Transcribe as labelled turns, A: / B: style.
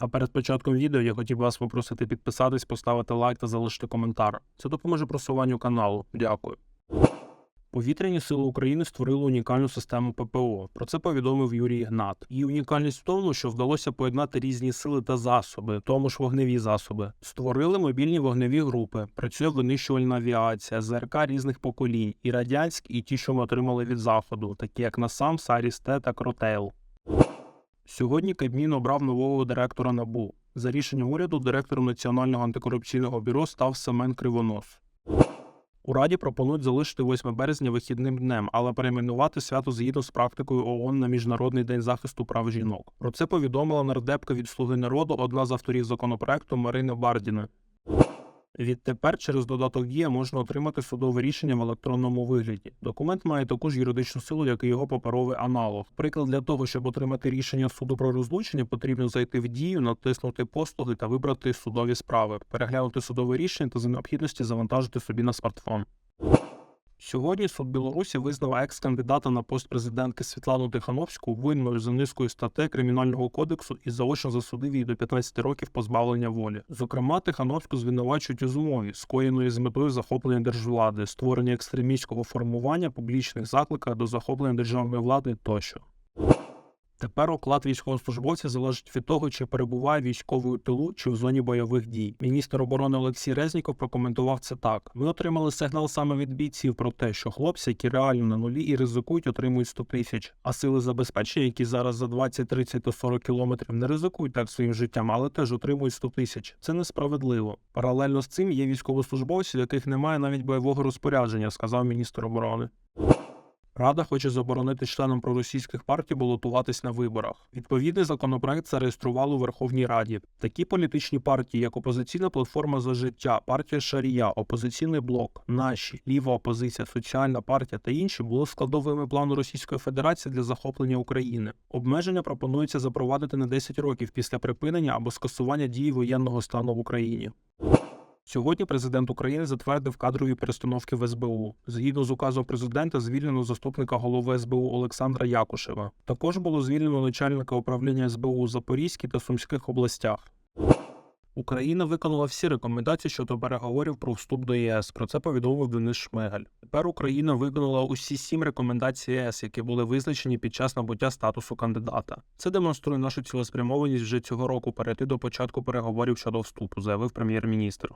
A: А перед початком відео я хотів вас попросити підписатись, поставити лайк та залишити коментар. Це допоможе просуванню каналу. Дякую. Повітряні сили України створили унікальну систему ППО. Про це повідомив Юрій Ігнат. Її унікальність в тому, що вдалося поєднати різні сили та засоби, тому ж вогневі засоби. Створили мобільні вогневі групи. Працює винищувальна авіація, ЗРК різних поколінь, і радянські, і ті, що ми отримали від заходу, такі як НАСАМ, Саріс-Т та Кротейл. Сьогодні Кабмін обрав нового директора НАБУ. За рішенням уряду, директором Національного антикорупційного бюро став Семен Кривонос. У Раді пропонують залишити 8 березня вихідним днем, але перейменувати свято згідно з практикою ООН на Міжнародний день захисту прав жінок. Про це повідомила нардепка від Слуги народу, одна з авторів законопроекту Марина Бардіна. Відтепер через додаток Дія можна отримати судове рішення в електронному вигляді. Документ має таку ж юридичну силу, як і його паперовий аналог. Приклад для того, щоб отримати рішення суду про розлучення, потрібно зайти в дію, натиснути послуги та вибрати судові справи, переглянути судове рішення та за необхідності завантажити собі на смартфон. Сьогодні суд Білорусі визнав екс-кандидата на пост президентки Світлану Тихановську винною за низкою статей Кримінального кодексу і заочно засудив її до 15 років позбавлення волі. Зокрема, Тихановську звинувачують у змові, скоєної з метою захоплення держвлади, створення екстремістського формування, публічних закликах до захоплення державної влади тощо. Тепер оклад військовослужбовця залежить від того, чи перебуває військовий у тилу чи в зоні бойових дій. Міністр оборони Олексій Резніков прокоментував це так: ми отримали сигнал саме від бійців про те, що хлопці, які реально на нулі і ризикують, отримують 100 тисяч. А сили забезпечення, які зараз за 20, 30 та 40 кілометрів не ризикують так своїм життям, але теж отримують 100 тисяч. Це несправедливо. Паралельно з цим є військовослужбовці, яких немає навіть бойового розпорядження, сказав міністр оборони. Рада хоче заборонити членам проросійських партій балотуватись на виборах. Відповідний законопроект зареєстрували у Верховній Раді. Такі політичні партії, як опозиційна платформа за життя, партія Шарія, опозиційний блок, наші, ліва опозиція, соціальна партія та інші були складовими плану Російської Федерації для захоплення України. Обмеження пропонується запровадити на 10 років після припинення або скасування дії воєнного стану в Україні. Сьогодні президент України затвердив кадрові перестановки в СБУ. Згідно з указом президента, звільнено заступника голови СБУ Олександра Якушева. Також було звільнено начальника управління СБУ у Запорізькій та Сумських областях. Україна виконала всі рекомендації щодо переговорів про вступ до ЄС. Про це повідомив Денис Шмигаль. Тепер Україна виконала усі сім рекомендацій ЄС, які були визначені під час набуття статусу кандидата. Це демонструє нашу цілеспрямованість вже цього року перейти до початку переговорів щодо вступу, заявив прем'єр-міністр.